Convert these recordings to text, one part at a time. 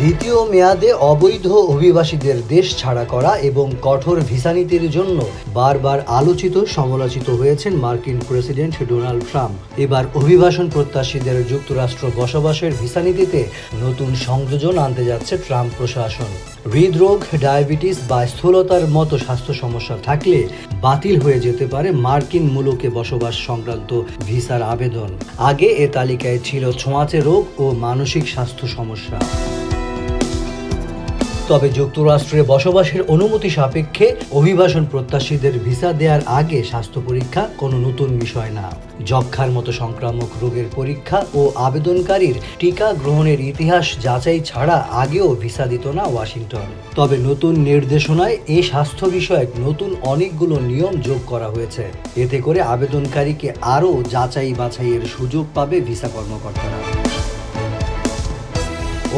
দ্বিতীয় মেয়াদে অবৈধ অভিবাসীদের দেশ ছাড়া করা এবং কঠোর ভিসা নীতির জন্য বারবার আলোচিত, সমালোচিত হয়েছেন মার্কিন প্রেসিডেন্ট ডোনাল্ড ট্রাম্প। এবার অভিবাসন প্রত্যাশীদের যুক্তরাষ্ট্র বসবাসের ভিসা নীতিতে নতুন সংযোজন আনতে যাচ্ছে ট্রাম্প প্রশাসন। হৃদরোগ, ডায়াবেটিস বা স্থূলতার মতো স্বাস্থ্য সমস্যা থাকলে বাতিল হয়ে যেতে পারে মার্কিন মুলুকে বসবাস সংক্রান্ত ভিসার আবেদন। আগে এ তালিকায় ছিল ছোঁয়াচে রোগ ও মানসিক স্বাস্থ্য সমস্যা। তবে যুক্তরাষ্ট্রে বসবাসের অনুমতি সাপেক্ষে অভিবাসন প্রত্যাশীদের ভিসা দেওয়ার আগে স্বাস্থ্য পরীক্ষা কোনো নতুন বিষয় না। যক্ষার মতো সংক্রামক রোগের পরীক্ষা ও আবেদনকারীর টিকা গ্রহণের ইতিহাস যাচাই ছাড়া আগেও ভিসা দিত না ওয়াশিংটন। তবে নতুন নির্দেশনায় এ স্বাস্থ্য বিষয়ক নতুন অনেকগুলো নিয়ম যোগ করা হয়েছে। এতে করে আবেদনকারীকে আরও যাচাই বাছাইয়ের সুযোগ পাবে ভিসা কর্মকর্তারা।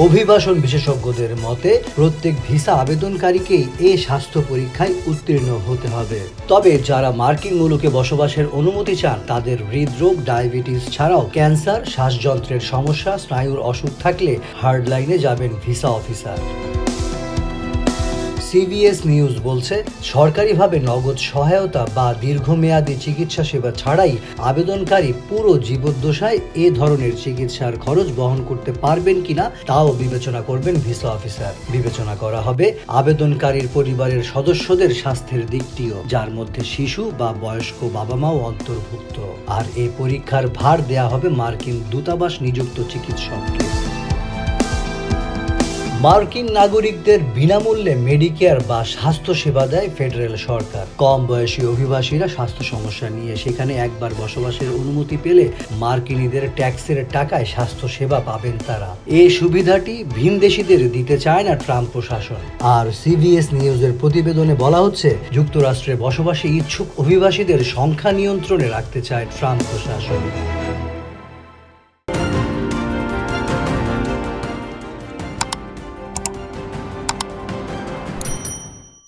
অভিবাসন বিশেষজ্ঞদের মতে, প্রত্যেক ভিসা আবেদনকারীকেই এ স্বাস্থ্য পরীক্ষায় উত্তীর্ণ হতে হবে। তবে যারা মার্কিন মুলুকে বসবাসের অনুমতি চান, তাদের হৃদরোগ, ডায়াবেটিস ছাড়াও ক্যান্সার, শ্বাসযন্ত্রের সমস্যা, স্নায়ুর অসুখ থাকলে হার্ডলাইনে যাবেন ভিসা অফিসার। সিবিএস নিউজ বলছে, সরকারিভাবে নগদ সহায়তা বা দীর্ঘমেয়াদী চিকিৎসা সেবা ছাড়াই আবেদনকারী পুরো জীবদ্দশায় এ ধরনের চিকিৎসার খরচ বহন করতে পারবেন কিনা তাও বিবেচনা করবেন ভিসা অফিসার। বিবেচনা করা হবে আবেদনকারীর পরিবারের সদস্যদের স্বাস্থ্যের দিকটিও, যার মধ্যে শিশু বা বয়স্ক বাবা মাও অন্তর্ভুক্ত। আর এই পরীক্ষার ভার দেয়া হবে মার্কিন দূতাবাস নিযুক্ত চিকিৎসককে। মার্কিন নাগরিকদের বিনামূল্যে মেডিকেয়ার বা স্বাস্থ্য সেবা দেয় ফেডারেল সরকার। কম বয়সী অভিবাসীরা স্বাস্থ্য সমস্যা নিয়ে সেখানে একবার বসবাসের অনুমতি পেলে মার্কিনীদের ট্যাক্সের টাকায় স্বাস্থ্য সেবা পাবেন তারা। এই সুবিধাটি ভিনদেশীদের দিতে চায় না ট্রাম্প প্রশাসন। আর সিবিএস নিউজের প্রতিবেদনে বলা হচ্ছে, যুক্তরাষ্ট্রে বসবাসী ইচ্ছুক অভিবাসীদের সংখ্যা নিয়ন্ত্রণে রাখতে চায় ট্রাম্প প্রশাসন।